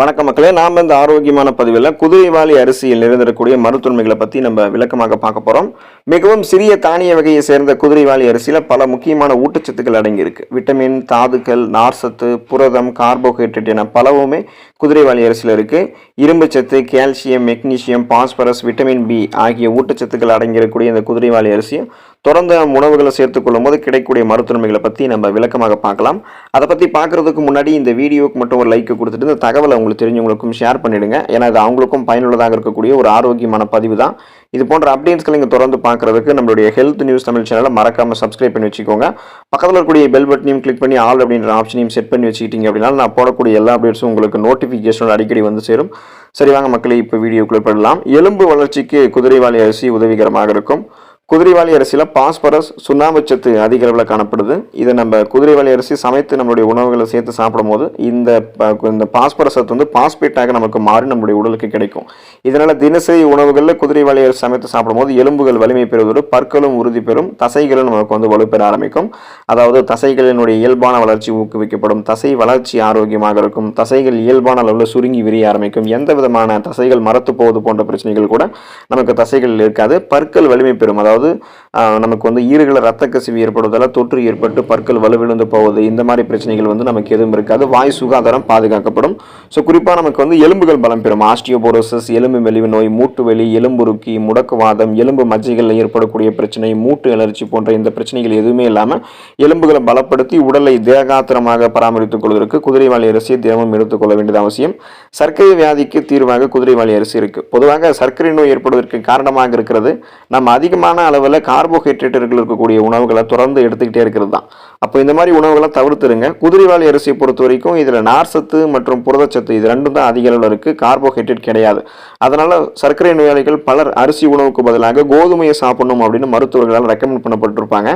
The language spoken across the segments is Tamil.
வணக்கம் மக்களே நாம் இந்த ஆரோக்கியமான பதிவில் குதிரைவாலி அரிசியில் நிறைந்திருக்கக்கூடிய மருத்துவமைகளை பற்றி நம்ம விளக்கமாக பார்க்க போகிறோம் மிகவும் சிறிய தானிய வகையை சேர்ந்த குதிரைவாலி அரிசியில் பல முக்கியமான ஊட்டச்சத்துக்கள் அடங்கியிருக்கு. விட்டமின் தாதுக்கள் நார்சத்து புரதம் கார்போஹைட்ரேட் என பலவுமே குதிரைவாலி அரிசியில் இருக்குது இரும்புச்சத்து calcium magnesium phosphorus vitamin B ஆகிய ஊட்டச்சத்துக்கள் அடங்கியிருக்கக்கூடிய இந்த குதிரைவாலி அரிசியும் தொடர்ந்து உணவுகளை சேர்த்துக்கொள்ளும் போது கிடைக்கக்கூடிய மருத்துவமைகளை பற்றி நம்ம விளக்கமாக பார்க்கலாம். அதை பற்றி பார்க்குறதுக்கு முன்னாடி இந்த வீடியோவுக்கு மட்டும் ஒரு லைக் கொடுத்துட்டு இந்த தகவலை உங்களுக்கு தெரிஞ்சவங்களுக்கும் ஷேர் பண்ணிவிடுங்க ஏன்னா அது அவங்களுக்கும் பயனுள்ளதாக இருக்கக்கூடிய ஒரு ஆரோக்கியமான பதிவு தான். இது போன்ற அப்டேட்ஸ்களை நீங்கள் தொடர்ந்து பார்க்குறதுக்கு நம்மளுடைய ஹெல்த் நியூஸ் தமிழ் சேனலை மறக்காமல் சப்ஸ்கிரைப் பண்ணி வச்சுக்கோங்க. பக்கத்தில் இருக்கக்கூடிய பெல் பட்டனையும் கிளிக் பண்ணி ஆல் அப்படின்ற ஆப்ஷனையும் செட் பண்ணி வச்சுக்கிட்டீங்க அப்படின்னா நான் போடக்கூடிய எல்லா அப்டேட்ஸும் உங்களுக்கு நோட்டிஃபிகேஷனோட அடிக்கடி வந்து சேரும். சரி வாங்க மக்களை இப்போ வீடியோக்குள்ளே படலாம் எலும்பு வளர்ச்சிக்கு குதிரைவாளி அரிசி உதவிகரமாக இருக்கும். குதிரைவாலி அரிசியில் பாஸ்பரஸ் சுண்ணாம்புச்சத்து அதிக அளவில் காணப்படுது. இதை நம்ம குதிரைவாலி அரிசி சமைத்து நம்மளுடைய உணவுகளை சேர்த்து சாப்பிடும்போது இந்த ப- இந்த பாஸ்பரஸ் சத்து வந்து பாஸ்பேட்டாக நமக்கு மாறி நம்முடைய உடலுக்கு கிடைக்கும். இதனால் தினசரி உணவுகளில் குதிரைவாளி அரிசி சமைத்து சாப்பிடும்போது எலும்புகள் வலிமை பெறுவதோடு பற்களும் உறுதி பெறும் தசைகளும் நமக்கு வந்து வலுப்பெற ஆரம்பிக்கும். அதாவது தசைகளினுடைய இயல்பான வளர்ச்சி ஊக்குவிக்கப்படும் தசை வளர்ச்சி ஆரோக்கியமாக இருக்கும் தசைகள் இயல்பான அளவில் சுருங்கி விரிய ஆரம்பிக்கும். எந்த விதமான தசைகள் மரத்து போவது போன்ற பிரச்சனைகள் கூட நமக்கு தசைகளில் இருக்காது. பற்கள் வலிமை பெறும். அதாவது அதாவது நமக்கு வந்து ஈறுகளை ரத்த கசிவு ஏற்படுவதால் தொற்று ஏற்பட்டு பற்கள் வலுவிழுந்து போவது இந்த மாதிரி பிரச்சனைகள் வந்து நமக்கு எதுவும் இருக்காது. வாய் சுகாதாரம் பாதுகாக்கப்படும். ஸோ குறிப்பாக நமக்கு வந்து எலும்புகள் பலம் பெறும். ஆஸ்டியோபோரோசஸ் எலும்பு மெலிவு நோய் மூட்டு வெளி எலும்புருக்கி முடக்குவாதம் எலும்பு மஜ்ஜைகளில் ஏற்படக்கூடிய பிரச்சனை மூட்டு எலர்ச்சி போன்ற இந்த பிரச்சனைகள் எதுவுமே இல்லாமல் எலும்புகளை பலப்படுத்தி உடலை தேகாத்திரமாக பராமரித்துக் கொள்வதற்கு குதிரைவாலி அரிசியை தினமும் எடுத்துக்கொள்ள வேண்டியது அவசியம். சர்க்கரை வியாதிக்கு தீர்வாக குதிரைவாலி அரிசி இருக்குது பொதுவாக சர்க்கரை நோய் ஏற்படுவதற்கு காரணமாக இருக்கிறது. நம்ம அதிகமான அளவில் கார்போஹைட்ரேட்டுகள் இருக்கக்கூடிய உணவுகளை தொடர்ந்து எடுத்துக்கிட்டே இருக்கிறது தான். அப்போ இந்த மாதிரி உணவுகளை தவிர்த்துருங்க. குதிரைவாலி அரிசியை பொறுத்த வரைக்கும் இதில் நார்சத்து மற்றும் புரதச்சத்து இது ரெண்டும் தான் அதிக அளவில் இருக்குது கார்போஹைட்ரேட் கிடையாது. அதனால் சர்க்கரை நோயாளிகள் பலர் அரிசி உணவுக்கு பதிலாக கோதுமையை சாப்பிடணும் அப்படின்னு மருத்துவர்களால் ரெக்கமெண்ட் பண்ணப்பட்டிருப்பாங்க.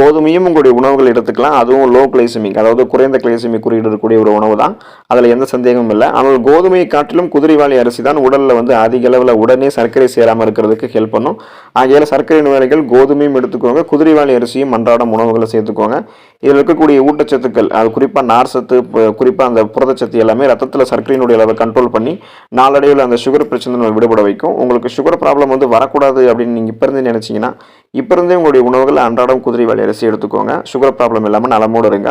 கோதுமையும் உங்களுடைய உணவுகள் எடுத்துக்கலாம். அதுவும் லோ கிளைசமிக் அதாவது குறைந்த கிளைசமிக் குறியீடு இருக்கக்கூடிய ஒரு உணவு தான். அதில் எந்த சந்தேகமும் இல்லை. ஆனால் கோதுமையை காட்டிலும் குதிரைவாலி அரிசி தான் உடலில் வந்து அதிக அளவில் உடனே சர்க்கரை சேராமல் இருக்கிறதுக்கு ஹெல்ப் பண்ணும். ஆகையால் சர்க்கரை நோயாளிகள் கோதுமையும் எடுத்துக்கோங்க. குதிரைவாலி அரிசியும் அன்றாடம் உணவுகளை சேர்த்துக்கோங்க. இதில் இருக்கக்கூடிய ஊட்டச்சத்துக்கள் அது குறிப்பாக நார்சத்து குறிப்பாக அந்த புரதச்சத்து எல்லாமே ரத்தத்தில் சர்க்கரையினுடைய அளவை கண்ட்ரோல் பண்ணி நாளடைவில் அந்த சுகர் பிரச்சனை நம்ம விடுபட வைக்கும். உங்களுக்கு சுகர் ப்ராப்ளம் வந்து வரக்கூடாது அப்படின்னு நீங்கள் இப்போ இருந்தே நினச்சிங்கன்னா இப்போ இருந்தே உங்களுடைய உணவுகள் அன்றாடம் குதிரை குதிரைவாலி அரிசி எடுத்துக்கோங்க. சுகர் ப்ராப்ளம் இல்லாமல் நலமோடு இருங்க.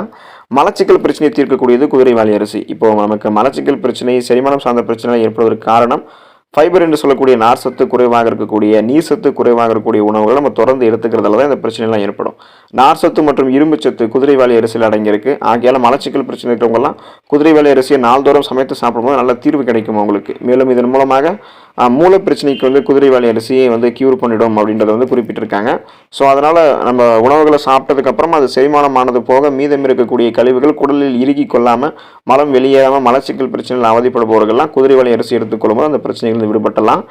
மலச்சிக்கல் பிரச்சனையை தீர்க்கக்கூடியது குதிரை குதிரைவாலி அரிசி. இப்போ நமக்கு மலச்சிக்கல் பிரச்சனை செரிமானம் சார்ந்த பிரச்சனை ஏற்படுவதற்கு காரணம் ஃபைபர் என்று சொல்லக்கூடிய நார் சத்து குறைவாக இருக்கக்கூடிய நீர் சத்து குறைவாக இருக்கக்கூடிய உணவுகளை நம்ம தொடர்ந்து எடுத்துக்கிறதால தான் இந்த பிரச்சனைலாம் ஏற்படும். நார் சத்து மற்றும் இரும்பு சத்து குதிரைவாலி அரிசியில் அடங்கியிருக்கு. ஆகையால் மலச்சிக்கல் பிரச்சனை இருக்கிறவங்கலாம் குதிரைவாலி அரிசியை நாள்தோறும் சமைத்து சாப்பிடும்போது நல்ல தீர்வு கிடைக்கும் உங்களுக்கு மேலும் இதன் மூலமாக மூல பிரச்சனைக்கு வந்து குதிரைவாலி அரிசியை வந்து கியூர் பண்ணிடும் அப்படின்றத வந்து குறிப்பிட்டிருக்காங்க. ஸோ அதனால் நம்ம உணவுகளை சாப்பிட்டதுக்கப்புறம் அது செரிமானமானது போக மீதம் இருக்கக்கூடிய கழிவுகள் குடலில் இறுகி கொள்ளாமல் மலம் வெளியேறாமல் மலச்சிக்கல் பிரச்சனையில் அவதிப்படுபவர்கள்லாம் குதிரைவாலி அரிசி எடுத்துக்கொள்ளும்போது அந்த பிரச்சனைகள் விடுபட்டலாம்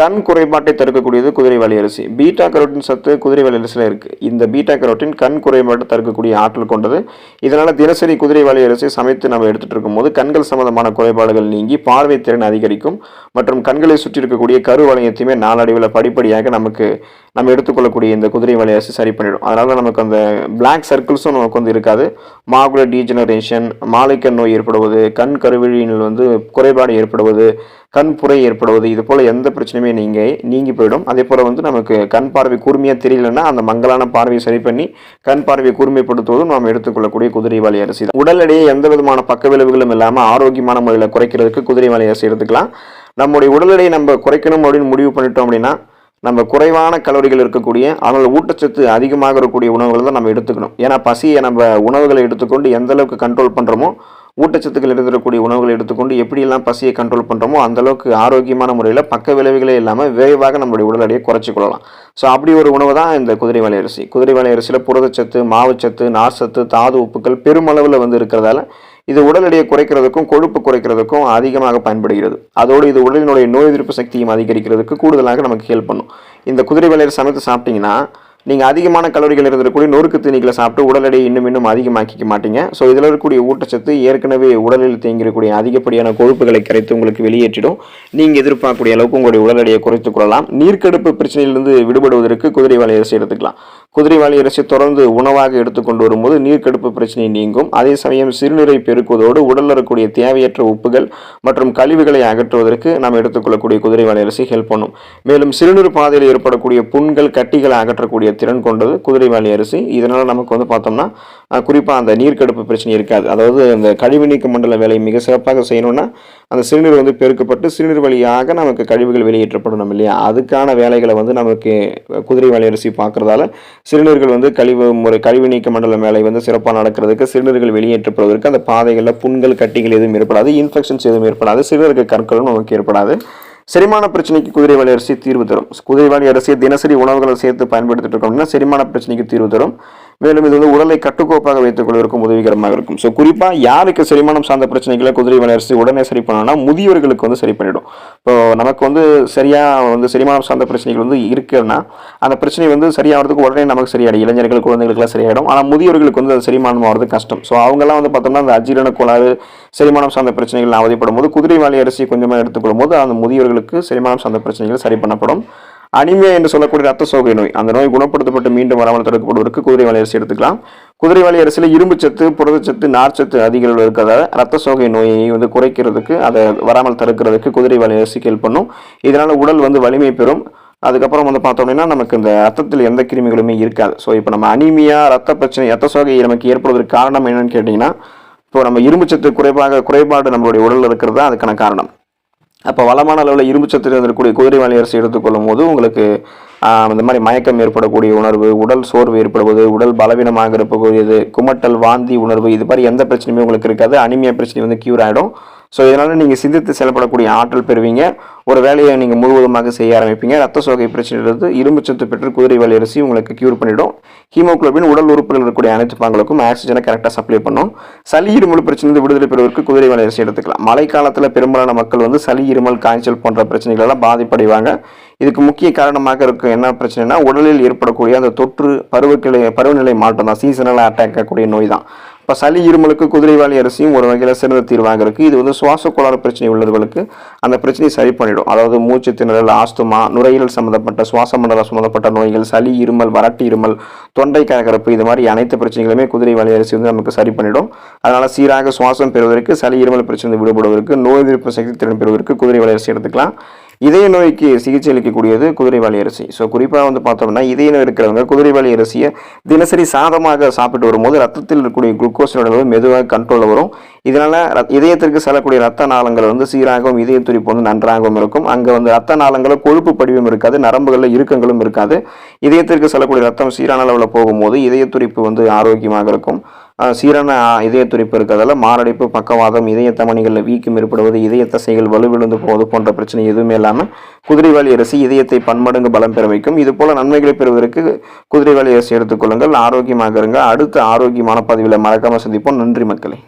கண் குறைபாட்டை தடுக்கக்கூடியது குதிரைவாலி அரிசி. பீட்டா கரோட்டின் சத்து குதிரைவாலி அரிசியில் இருக்குது இந்த பீட்டா கரோட்டின் கண் குறைபாடு தடுக்கக்கூடிய ஆற்றல் கொண்டது. இதனால் தினசரி குதிரைவாலி அரிசி சமைத்து நம்ம எடுத்துகிட்டு இருக்கும்போது கண்கள் சம்பந்தமான குறைபாடுகள் நீங்கி பார்வை திறன் அதிகரிக்கும். மற்றும் கண்களை சுற்றி இருக்கக்கூடிய கருவளையத்தையுமே நாளடைவில் படிப்படியாக நமக்கு நம்ம எடுத்துக்கொள்ளக்கூடிய இந்த குதிரைவாலி அரிசி சரி பண்ணிடும். அதனால் நமக்கு அந்த பிளாக் சர்க்கிள்ஸும் நமக்கு வந்து இருக்காது. மாகுலர் டீஜெனரேஷன் மாலைக்கண் நோய் ஏற்படுவது கண் கருவிழியில் வந்து குறைபாடு ஏற்படுவது கண் புரை ஏற்படுவது இது போல் எந்த பிரச்சனையுமே நீங்கள் நீங்கி போயிடும். அதே போல் வந்து நமக்கு கண் பார்வை கூர்மையாக தெரியலன்னா அந்த மங்களான பார்வையை சரி பண்ணி கண் பார்வையை கூர்மைப்படுத்துவதும் நாம் எடுத்துக்கொள்ளக்கூடிய குதிரைவாளி அரிசி தான். உடல் எடையை எந்த விதமான பக்க விளைவுகளும் இல்லாமல் ஆரோக்கியமான முறையில் குறைக்கிறதுக்கு குதிரைவாளி அரிசி எடுத்துக்கலாம். நம்முடைய உடல் எடையை நம்ம குறைக்கணும் அப்படின்னு முடிவு பண்ணிட்டோம் அப்படின்னா நம்ம குறைவான கலோரிகள் இருக்கக்கூடிய ஆனால் ஊட்டச்சத்து அதிகமாக இருக்கக்கூடிய உணவுகளை தான் நம்ம எடுத்துக்கணும். ஏன்னா பசியை நம்ம உணவுகளை எடுத்துக்கொண்டு எந்த அளவுக்கு கண்ட்ரோல் பண்ணுறோமோ ஊட்டச்சத்துக்கள் இருந்திருக்கக்கூடிய உணவுகளை எடுத்துக்கொண்டு எப்படியெல்லாம் பசியை கண்ட்ரோல் பண்ணுறோமோ அந்த அளவுக்கு ஆரோக்கியமான முறையில் பக்க விளைவுகளே இல்லாமல் விரைவாக நம்மளுடைய உடல் எடையை குறைச்சிக்கொள்ளலாம் ஸோ அப்படி ஒரு உணவு தான் இந்த குதிரை வலை அரிசி. குதிரை வலை அரிசியில் புரதச்சத்து மாவுச்சத்து நார்ச்சத்து தாது உப்புக்கள் பெருமளவில் வந்து இருக்கிறதால இது உடல் எடையை குறைக்கிறதுக்கும் கொழுப்பு குறைக்கிறதுக்கும் அதிகமாக பயன்படுகிறது. அதோடு இது உடலினுடைய நோய் எதிர்ப்பு சக்தியும் அதிகரிக்கிறதுக்கு கூடுதலாக நமக்கு ஹெல்ப் பண்ணும். இந்த குதிரை வலையில் சமைத்து சாப்பிட்டிங்கன்னா நீங்கள் அதிகமான கலோரிகள் இருந்திருக்கக்கூடிய நொறுக்கு தீனிகளை சாப்பிட்டு உடல் எடையை இன்னும் இன்னும் அதிகமாக்கிக்க மாட்டீங்க. ஸோ இதில் இருக்கக்கூடிய ஊட்டச்சத்து ஏற்கனவே உடலில் தேங்கியிருக்கக்கூடிய அதிகப்படியான கொழுப்புகளை கரைத்து உங்களுக்கு வெளியேற்றிடும். நீங்கள் எதிர்பார்க்கக்கூடிய அளவுக்கு உங்களுடைய உடல் எடையை குறைத்துக் கொள்ளலாம். நீர்க்கடுப்பு பிரச்சனையிலிருந்து விடுபடுவதற்கு குதிரைவாலி அரிசி எடுத்துக்கலாம். குதிரைவாலி அரிசி தொடர்ந்து உணவாக எடுத்துக்கொண்டு வரும்போது நீர்க்கடுப்பு பிரச்சனை நீங்கும். அதே சமயம் சிறுநீரை பெருக்குவதோடு உடலில் இருக்கக்கூடிய தேவையற்ற உப்புகள் மற்றும் கழிவுகளை அகற்றுவதற்கு நாம் எடுத்துக்கொள்ளக்கூடிய குதிரைவாலி அரிசி ஹெல்ப் பண்ணும். மேலும் சிறுநீர் பாதையில் ஏற்படக்கூடிய புண்கள் கட்டிகளை அகற்றக்கூடிய திறன் கொண்டது குதிரை குதிரைவாலி அரிசி. இதனால் நமக்கு வந்து பார்த்தோம்னா குறிப்பாக அந்த நீர்க்கடுப்பு பிரச்சனை இருக்காது. அதாவது அந்த கழிவு நீக்க மண்டல வேலையை மிக சிறப்பாக செய்யணும்னா அந்த சிறுநீர் வந்து பெருக்கப்பட்டு சிறுநீர் வழியாக நமக்கு கழிவுகள் வெளியேற்றப்படணும் இல்லையா? அதுக்கான வேலைகளை வந்து நமக்கு குதிரை குதிரைவாலி அரிசி பார்க்குறதால சிறுநீர்கள் வந்து கழிவு முறை கழிவு நீக்க மண்டல வேலை வந்து சிறப்பாக நடக்கிறதுக்கு சிறுநீர்கள் வெளியேற்றப்படுவதற்கு அந்த பாதைகளில் புண்கள் கட்டிகள் எதுவும் ஏற்படாது இன்ஃபெக்ஷன்ஸ் எதுவும் ஏற்படாது சிறுநீர்கள் கற்களும் நமக்கு ஏற்படாது. செரிமான பிரச்சனைக்கு குதிரைவாலி அரிசி தீர்வு தரும். குதிரைவாலி அரிசியை தினசரி உணவுகளை சேர்த்து பயன்படுத்திட்டு இருக்கோம்னா செரிமான பிரச்சனைக்கு தீர்வு தரும். மேலும் இது வந்து உடலை கட்டுக்கோப்பாக வைத்துக் கொள்வதற்கும் உதவிகரமாக இருக்கும். ஸோ குறிப்பாக யாருக்கு செரிமானம் சார்ந்த பிரச்சனைகளை குதிரைவாலி அரிசி உடனே சரி பண்ணணும்னா முதியவர்களுக்கு வந்து சரி பண்ணிடும். இப்போ நமக்கு வந்து சரியாக வந்து செரிமானம் சார்ந்த பிரச்சனைகள் வந்து இருக்குன்னா அந்த பிரச்சனை வந்து சரியாகிறதுக்கு உடனே நமக்கு சரியாயிடும். இளைஞர்கள் குழந்தைகளுக்குலாம் சரியாயிடும். ஆனால் முதியவர்களுக்கு வந்து அது செரிமானம் ஆகிறது கஷ்டம். ஸோ அவங்கெல்லாம் வந்து பார்த்தோம்னா அந்த அஜீரண கோளாறு செரிமானம் சார்ந்த பிரச்சனைகள் அவதிப்படும் போது குதிரைவாலி அரிசி கொஞ்சமாக எடுத்துக்கொள்ளும் போது அந்த முதியவர்களுக்கு செரிமானம் சார்ந்த பிரச்சனைகள் சரி பண்ணப்படும் அனிமியா என்று சொல்லக்கூடிய ரத்த சோகை நோய். அந்த நோய் குணப்படுத்தப்பட்டு மீண்டும் வராமல் தடுக்கப்படுவதற்கு குதிரைவாலி அரிசி எடுத்துக்கலாம். குதிரைவாலி அரிசியில் இரும்புச்சத்து புரதச்சத்து நார்ச்சத்து அதிக அளவில் இருக்கிறதால ரத்த சோகை நோயை வந்து குறைக்கிறதுக்கு அதை வராமல் தடுக்கிறதுக்கு குதிரைவாலி அரிசி ஹெல்ப் பண்ணும். இதனால் உடல் வந்து வலிமை பெறும். அதுக்கப்புறம் வந்து பார்த்தோம் அப்படின்னா நமக்கு இந்த ரத்தத்தில் எந்த கிருமிகளுமே இருக்காது. ஸோ இப்போ நம்ம அனிமியா ரத்த பிரச்சனை ரத்த சோகை நமக்கு ஏற்படுவதற்கு காரணம் என்னன்னு கேட்டிங்கன்னா இப்போ நம்ம இரும்புச்சத்து குறைபாக குறைபாடு நம்மளுடைய உடலில் இருக்கிறது தான் அதுக்கான காரணம். அப்போ வளமான அளவில் இரும்புச்சத்து இருக்கக்கூடிய குதிரைவாலி அரிசி எடுத்துக்கொள்ளும் போது உங்களுக்கு இந்த மாதிரி மயக்கம் ஏற்படக்கூடிய உணர்வு உடல் சோர்வு ஏற்படுவது உடல் பலவீனமாக இருக்கக்கூடியது குமட்டல் வாந்தி உணர்வு இது மாதிரி எந்த பிரச்சனையுமே உங்களுக்கு இருக்காது. அனிமியா பிரச்சனை வந்து கியூர் ஆகிடும் ஸோ இதனால் நீங்கள் சிந்தித்து செயல்படக்கூடிய ஆற்றல் பெறுவீங்க. ஒரு வேலையை நீங்கள் முழுவதுமாக செய்ய ஆரம்பிப்பீங்க. ரத்த சோகை பிரச்சனையிலிருந்து இரும்புச்சத்து பெற்று குதிரை வேலை அரிசி உங்களுக்கு கியூர் பண்ணிடும். ஹீமோக்ளோபின் உடல் உறுப்பில் இருக்கக்கூடிய அனைத்து பாங்களுக்கும் ஆக்சிஜனை கரெக்டாக சப்ளை பண்ணும். சளி இருமல் பிரச்சனை விடுதலை பெறுவதற்கு குதிரைவாலி அரிசி எடுத்துக்கலாம். மழைக்காலத்தில் பெரும்பாலான மக்கள் வந்து சளி இருமல் காய்ச்சல் போன்ற பிரச்சனைகள் எல்லாம் பாதிப்படைவாங்க. இதுக்கு முக்கிய காரணமாக இருக்கும் என்ன பிரச்சனைனா உடலில் ஏற்படக்கூடிய அந்த தொற்று பருவக்கிளை பருவநிலை மாற்றம் தான். சீசனலாக அட்டாக் ஆகக்கூடிய நோய் தான். இப்போ சளி இருமலுக்கு குதிரைவாலி அரிசியும் ஒரு வகையில் சிறந்த தீர்வாக இருக்குது இது வந்து சுவாச கோளாறு பிரச்சனை உள்ளவர்களுக்கு அந்த பிரச்சனையை சரி பண்ணிடும். அதாவது மூச்சு திணறல் ஆஸ்துமா நுரையீரல் சம்மந்தப்பட்ட சுவாச மண்டலம் சம்மந்தப்பட்ட நோய்கள் சளி இருமல் வறட்டு இருமல் தொண்டை கரகரப்பு இது மாதிரி அனைத்து பிரச்சனைகளுமே குதிரைவாலி அரிசி வந்து நமக்கு சரி பண்ணிடும். அதனால் சீராக சுவாசம் பெறுவதற்கு சளி இருமல் பிரச்சனை விடுபடுவதற்கு நோய் எதிர்ப்பு சக்தி திறன் பெறுவதற்கு குதிரைவாளி அரிசி எடுத்துக்கலாம். இதய நோய்க்கு சிகிச்சை அளிக்கக்கூடியது குதிரைவாலி அரிசி. ஸோ குறிப்பாக வந்து பார்த்தோம்னா இதய நோய் இருக்கிறவங்க குதிரைவாலி அரிசியை தினசரி சாதமாக சாப்பிட்டு வரும்போது ரத்தத்தில் இருக்கக்கூடிய குளுக்கோஸ் அளவு மெதுவாக கண்ட்ரோலில் வரும். இதனால் இதயத்திற்கு செல்லக்கூடிய ரத்த நாளங்கள் வந்து சீராகவும் இதய துடிப்பு வந்து நன்றாகவும் இருக்கும். அங்கே வந்து ரத்த நாளங்களில் கொழுப்பு படிவும் இருக்காது நரம்புகளில் இறுக்கங்களும் இருக்காது. இதயத்திற்கு செல்லக்கூடிய ரத்தம் சீரான அளவில் போகும்போது இதய துடிப்பு வந்து ஆரோக்கியமாக இருக்கும். சீரான இதய துடிப்பு இருக்கிறதால மாரடைப்பு பக்கவாதம் இதய தமணிகளில் வீக்கம் ஏற்படுவது இதய தசைகள் வலுவிழந்து போவது போன்ற பிரச்சனை எதுவுமே இல்லாமல் குதிரைவாலி அரிசி இதயத்தை பன்மடங்கு பலம் பெற வைக்கும். இது போல நன்மைகளை பெறுவதற்கு குதிரைவாலி அரிசி எடுத்துக்கொள்ளுங்கள் ஆரோக்கியமாக இருங்க அடுத்த ஆரோக்கியமான பதிவில் மறக்காமல் சந்திப்போம். நன்றி மக்களே.